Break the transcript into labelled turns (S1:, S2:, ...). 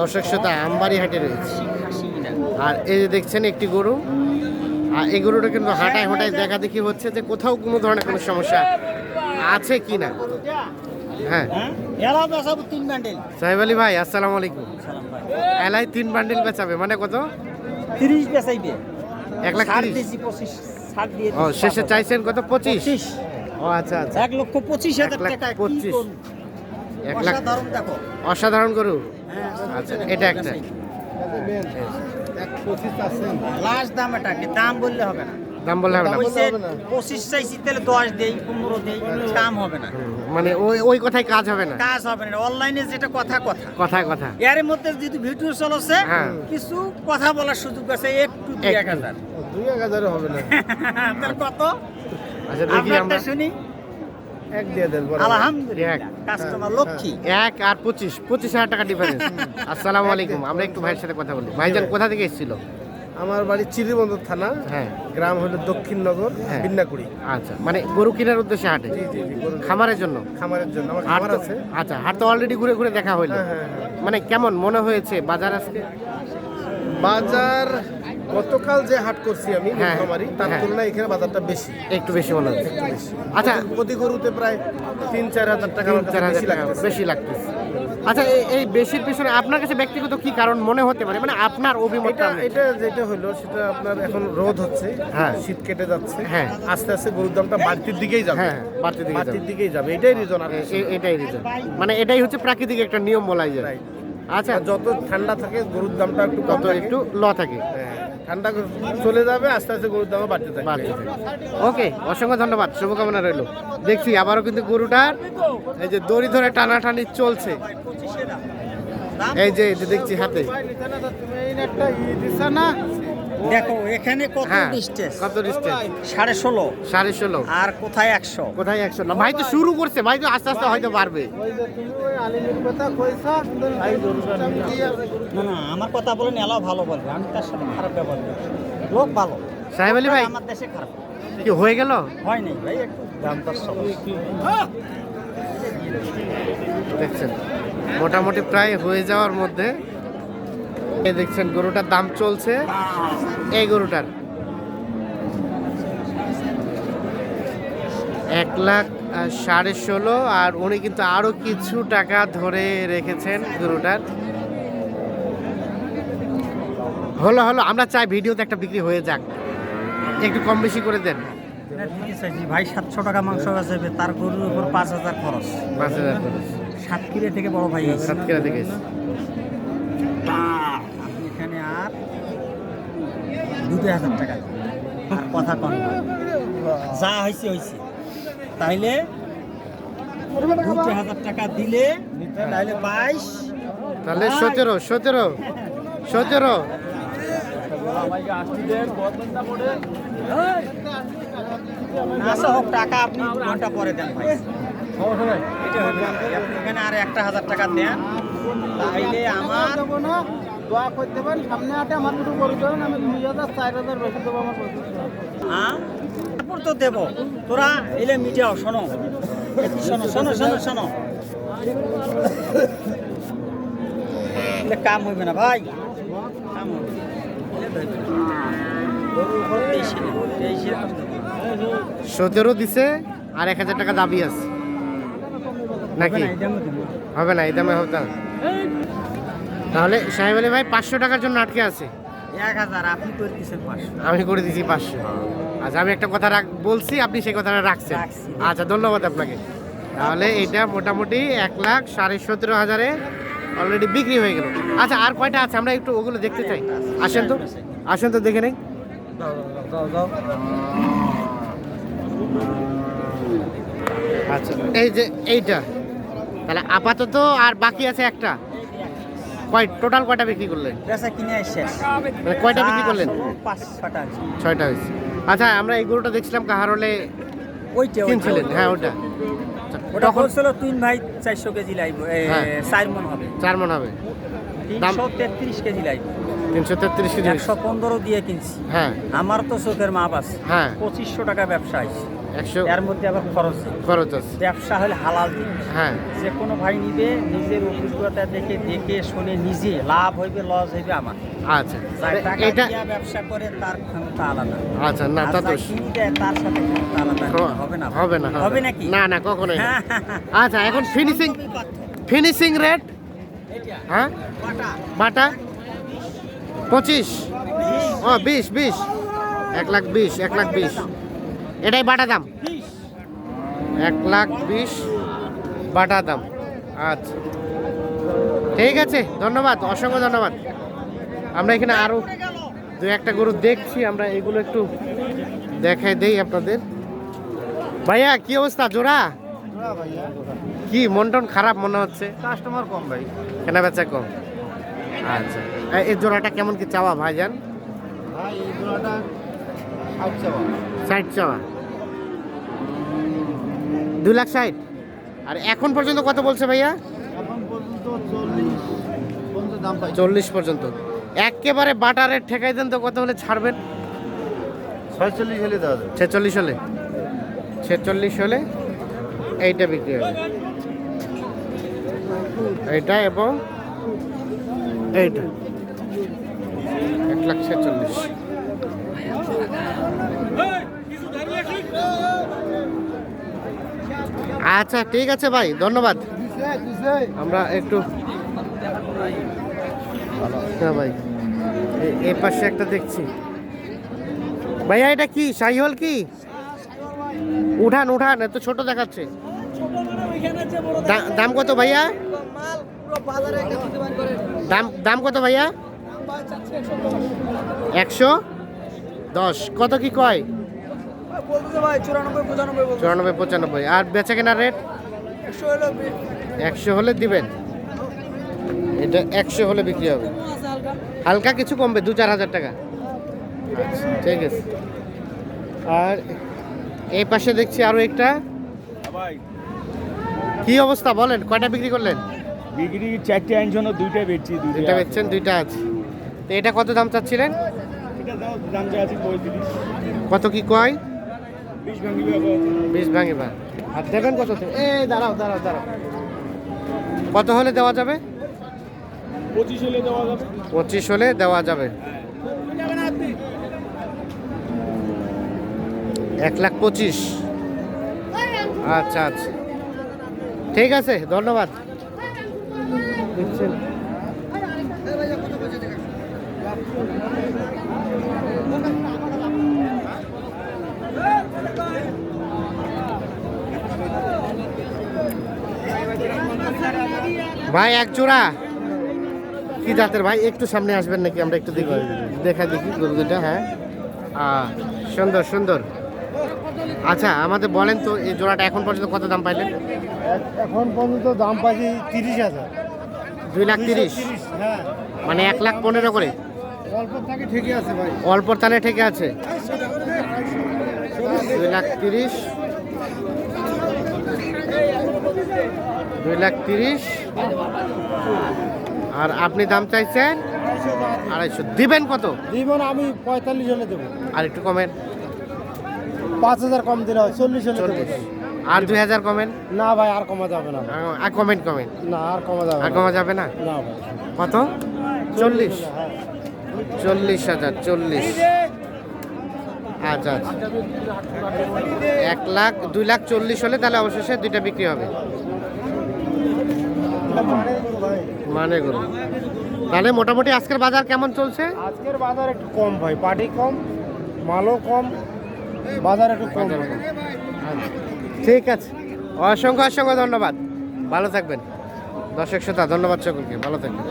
S1: দর্শক শ্রোতা আমবাড়ি হাটে রয়েছে। আর এই যে দেখছেন একটি গরু আর এই গরুটা কিন্তু হাঁটায় হাঁটায় দেখা দেখি হচ্ছে যে কোথাও কোনো ধরনের কোনো সমস্যা আছে কি না? হ্যাঁ। সাহেব আলী ভাই আসসালামু আলাইকুম। এলাই তিন বান্ডিল বেচাবে মানে কত?
S2: তিরিশ বেসাইবে
S1: এক লাখ
S2: পঁচিশ
S1: ও শেষে চাইছেন কত? পঁচিশ? ও আচ্ছা আচ্ছা।
S2: এক লক্ষ পঁচিশ হাজার
S1: লাখ
S2: টাকা
S1: পঁচিশ। এক লাখ
S2: অসাধারণ
S1: গরু। আচ্ছা এটা একটা।
S2: লাস্ট দাম এটা কি? দাম বললে হবে না।
S1: দাম বললে হবে না।
S2: পঁচিশ চাইছি তাহলে দশ দেই পনেরো দেই দাম হবে না।
S1: মানে ওই ওই কথায় কাজ হবে না।
S2: কাজ হবে না। অনলাইনে যেটা কথা কথা।
S1: কথায় কথা।
S2: এর মধ্যে যদি ভিডিও চলছে
S1: হ্যাঁ।
S2: কিছু কথা বলার সুযোগ আছে একটু দুই এক হাজার।
S3: দুই এক হাজারে হবে না।
S2: তাহলে কত?
S1: আচ্ছা দেখি আমরা
S2: শুনি।
S3: এক দিয়ে দেন
S2: আলহামদুলিল্লাহ কাস্টমার লক্ষ্মী।
S1: এক আর পঁচিশ পঁচিশ হাজার টাকা ডিফারেন্স আসসালামু আলাইকুম আমরা একটু ভাইয়ের সাথে কথা বলি। ভাইজান কোথা থেকে এসেছিল?
S3: আমার বাড়ি চিরিবন্দর থানা
S1: হ্যাঁ।
S3: গ্রাম হলো দক্ষিণনগর
S1: হ্যাঁ।
S3: বিন্নাকুড়ি।
S1: আচ্ছা মানে গরু কেনার উদ্দেশ্যে হাটে? খামারের জন্য?
S3: খামারের জন্য আমার খামার আছে।
S1: আচ্ছা হাট তো অলরেডি ঘুরে ঘুরে দেখা হইল।
S3: হ্যাঁ হ্যাঁ হ্যাঁ।
S1: মানে কেমন মনে হয়েছে বাজার আজকে?
S3: বাজার গতকাল যে হাট করছি আমি
S1: হ্যাঁ,
S3: তার
S1: হ্যাঁ।
S3: তুলনায় এখানে বাজারটা বেশি।
S1: একটু বেশি মনে হচ্ছে আচ্ছা।
S3: প্রতি গরুতে প্রায় তিন চার হাজার টাকা
S1: চার হাজার
S3: বেশি
S1: টাকা
S3: লাগতেছে।
S1: বেশি লাগতেছে। আচ্ছা এই- বেশির পিছনে আপনার কাছে ব্যক্তিগত কি কারণ মনে হতে পারে? মানে আপনার অভিমতটা
S3: এটা যেটা হলো সেটা আপনার এখন রোদ হচ্ছে
S1: হ্যাঁ।
S3: শীত কেটে যাচ্ছে।
S1: হ্যাঁ।
S3: আস্তে আস্তে গরুর দামটা বাড়তির দিকেই যাবে।
S1: হ্যাঁ বাড়তি দিকে
S3: বাড়তির দিকেই যাবে। এটাই রিজন আর
S1: এটাই রিজন মানে এটাই হচ্ছে প্রাকৃতিক একটা নিয়ম বলাই যায়। আচ্ছা।
S3: যত ঠান্ডা থাকে গরুর দামটা একটু কম
S1: তত একটু ল থাকে।
S3: হ্যাঁ, ঠান্ডা চলে যাবে আস্তে আস্তে গরুর দামও বাড়তে থাকবে
S1: ওকে অসংখ্য ধন্যবাদ শুভকামনা রইল দেখছি আবারও কিন্তু গরুটার এই যে দড়ি ধরে টানাটানি চলছে এই যে এই যে দেখছি হাতে
S2: দেখো এখানে কত
S1: হ্যাঁ
S2: ডিস্টেন্স
S1: কত ডিস্টেন্স
S2: সাড়ে ষোলো।
S1: সাড়ে ষোলো।
S2: আর কোথায় একশো?
S1: কোথায় একশো? না ভাই তো শুরু করছে ভাই তো আস্তে আস্তে হয়তো বাড়বে।
S2: না না আমার কথা বলেন এলাও ভালো বলবে। আমি তার সাথে খারাপ ব্যবহার লোক ভালো।
S1: সাহেব আলী ভাই
S2: আমার দেশে খারাপ।
S1: কি হয়ে গেল?
S2: হয় নাই ভাই একটু দাম তার
S1: দেখছেন মোটামুটি প্রায় হয়ে যাওয়ার মধ্যে দেখছেন গরুটার দাম চলছে এই গরুটার। এক লাখ সাড়ে ষোলো আর উনি কিন্তু আরও কিছু টাকা ধরে রেখেছেন গরুটার। হলো হলো আমরা চাই ভিডিওতে একটা বিক্রি হয়ে যাক। একটু কম বেশি করে দেন।
S2: ভাই সাতশো টাকা মাংস বেচবে তার গরুর উপর পাঁচ হাজার খরচ।
S1: পাঁচ হাজার করে
S2: সাতক্ষীরা থেকে বড় ভাই।
S1: সাতক্ষীরা থেকে এসে।
S2: আপনি এখানে আর দুটো হাজার টাকা। আর কথা কম না। যা হয়েছে হয়েছে তাইলে দুটো হাজার টাকা দিলে তাইলে বাইশ।
S1: তাহলে সতেরো সতেরো সতেরো।
S2: আচ্ছা হোক টাকা আপনি ঘণ্টা পরে দেন ভাই। এখানে আর একটা হাজার টাকা দেন। তাইলে আমার
S3: দোয়া করতে পারেন সামনে হাটে আমার দুটো গরু দেবেন আমি দুই হাজার চার হাজার বেশি দেবো আমার
S2: হ্যাঁ? তারপর তো দেবো। তোরা এলে মিডিয়াও শোনো। শোনো শোনো শোনো শোনো। এলে কাম হইবে না ভাই। কাম হইবে।
S1: সতেরো দিছে আর এক হাজার টাকা দাবি আছে। নাকি?
S2: হবে না, এই দামে
S1: হবে না এই দামে হবে না। তাহলে সাহেব আলী ভাই পাঁচশো টাকার জন্য আটকে আছে।
S2: এক হাজার আপনি করে দিচ্ছেন পাঁচশো।
S1: আমি করে দিছি পাঁচশো। আচ্ছা আমি একটা কথা রাখ বলছি আপনি সেই কথাটা রাখছেন।
S2: রাখছি।
S1: আচ্ছা ধন্যবাদ আপনাকে। তাহলে এটা মোটামুটি এক লাখ সাড়ে সতেরো হাজারে অলরেডি বিক্রি হয়ে গেল। আচ্ছা আর কয়টা আছে? আমরা একটু ওগুলো দেখতে চাই। আসেন তো। আসেন তো দেখে নেই। আচ্ছা এই যে এইটা। তাহলে আপাতত আর বাকি আছে একটা। কয় টোটাল কয়টা বিক্রি করলেন?
S2: বেচা কিনে শেষ
S1: মানে কয়টা বিক্রি করলেন?
S2: পাঁচ ছটা
S1: ছয়টা হয়েছে। আচ্ছা আমরা এই গরুটা দেখছিলাম কাহারলে
S2: ওইটা
S1: কিনছিলেন? হ্যাঁ ওটা
S2: ওটা তিন ভাই চারশো কেজি
S1: হ্যাঁ।
S2: চার মন হবে।
S1: চার মন হবে।
S2: তিনশো তেত্রিশ কেজি
S1: তিনশো তেত্রিশ কেজি
S2: একশো পনেরো দিয়ে কিনছি।
S1: হ্যাঁ।
S2: আমার তো চোখের মাপ আছে।
S1: হ্যাঁ।
S2: পঁচিশশো টাকা ব্যবসা আছে
S1: একশো
S2: এর মধ্যে আবার খরচ
S1: খরচ আছে।
S2: ব্যবসা হলে হালাল জিনিস।
S1: হ্যাঁ।
S2: যে কোনো ভাই নিবে নিজের অভিজ্ঞতা দেখে দেখে শুনে নিজে লাভ হইবে লস হইবে আমার।
S1: আচ্ছা। এটা
S2: ব্যবসা করে তার ক্ষমতা আলাদা।
S1: আচ্ছা না তা তো
S2: তার সাথে ক্ষমতা আলাদা। হবে না?
S1: হবে না
S2: হবে নাকি?
S1: না না কখনোই আচ্ছা এখন ফিনিশিং ফিনিশিং রেট হ্যাঁ? বাটা। পঁচিশ। ও বিশ বিশ। এক লাখ বিশ এক লাখ বিশ। এটাই বাটা দাম। এক লাখ বিশ বাটা দাম। আচ্ছা। ঠিক আছে ধন্যবাদ অসংখ্য ধন্যবাদ। আমরা এখানে আরও দু একটা গরু দেখছি আমরা এগুলো একটু দেখাই দেই আপনাদের। ভাইয়া কি অবস্থা? জোড়া? কি মন টন খারাপ মনে হচ্ছে?
S3: কাস্টমার কম ভাই।
S1: কেনা বেচা কম। আচ্ছা। এই জোড়াটা কেমন কি চাওয়া ভাইজান?
S3: ভাই এই জোড়াটা ষাট চাওয়া।
S1: ষাট চাওয়া। দু লাখ ষাট। আর এখন পর্যন্ত কত বলছে ভাইয়া?
S3: চল্লিশ পর্যন্ত দাম পাই
S1: চল্লিশ পর্যন্ত। একেবারে বাটা রেট ঠেকাই দেন তো কত হলে ছাড়বেন?
S3: ছয়চল্লিশ হলে
S1: ছেচল্লিশ হলে। ছেচল্লিশ হলে এইটা বিক্রি হবে। এইটা এবং এইটা। এক লাখ ছেচল্লিশ। আচ্ছা ঠিক আছে ভাই, ধন্যবাদ। আমরা একটু হ্যাঁ ভাই, এ- পাশে একটা দেখছি। ভাইয়া, এটা কি শাহিহল কি? উঠান উঠান, এত ছোট দেখাচ্ছে। দাম কত ভাইয়া? দাম দাম কত ভাইয়া? একশো দশ, কত কি কয়? চুরানব্বই পঁচানব্বই। আর বেচা কেনার রেট একশো হলে দিবেন? এটা একশো হলে বিক্রি হবে। হালকা কিছু কমবে দু চার হাজার টাকা। আচ্ছা ঠিক আছে। আর এই পাশে দেখছি আরও একটা। কি অবস্থা বলেন কয়টা বিক্রি করলেন?
S4: বিক্রি চারটে আইন জন্য দুইটা বেচছি দুইটা
S1: বেচছেন দুইটা আছে। তো এটা কত দাম চাচ্ছিলেন? কত কি কয়?
S4: বিশ ভাঙি বাবা
S1: বিশ ভাঙে বা আর দেবেন কত এ দাঁড়াও দাঁড়াও দাঁড়াও। কত হলে দেওয়া যাবে?
S4: পঁচিশ হলে দেওয়া যাবে।
S1: পঁচিশ হলে দেওয়া যাবে। এক লাখ পঁচিশ। আচ্ছা আচ্ছা। ঠিক আছে ধন্যবাদ। দিচ্ছেন। ভাই এক জোড়া। কি জাতের ভাই? একটু সামনে আসবেন নাকি? আমরা একটু দেখি। দেখা দেখি গরু দুটা হ্যাঁ। সুন্দর সুন্দর। আচ্ছা আমাদের বলেন তো এই জোড়াটা এখন পর্যন্ত কত দাম পাইলেন?
S3: এখন পর্যন্ত দাম পাইছি তিরিশ হাজার।
S1: দুই লাখ তিরিশ?
S3: হ্যাঁ।
S1: মানে এক লাখ পনেরো করে?
S3: অল্প থাকে ঠিকই আছে ভাই।
S1: অল্প তানে থেকে আছে। দুই লাখ তিরিশ। দুই লাখ তিরিশ। আর আপনি দাম চাইছেন? আড়াইশো। দিবেন কত?
S3: জীবন আমি পঁয়তাল্লিশ হলে দেবো।
S1: আর একটু কমেন।
S3: পাঁচ হাজার কম দিলে হয় চল্লিশ হলে
S1: চল্লিশ। আর দুই হাজার কমেন?
S3: না ভাই আর কমা যাবে না।
S1: আর- কমেন্ট কমেন্ট
S3: না আর কমা যাবে
S1: আর কমা যাবে না?
S3: না ভাই।
S1: কত? চল্লিশ চল্লিশ হাজার চল্লিশ। আচ্ছা আচ্ছা। এক লাখ দুই লাখ চল্লিশ হলে তাহলে অবশেষে দুইটা বিক্রি হবে। মানে গরু। তাহলে মোটামুটি আজকের বাজার কেমন চলছে?
S3: আজকের বাজার একটু কম ভাই পাটি কম মালও কম বাজার একটু কম।
S1: কম। আচ্ছা, ঠিক আছে। অসংখ্য অসংখ্য ধন্যবাদ। ভালো থাকবেন। দর্শক শ্রোতা ধন্যবাদ সকলকে। ভালো থাকবেন।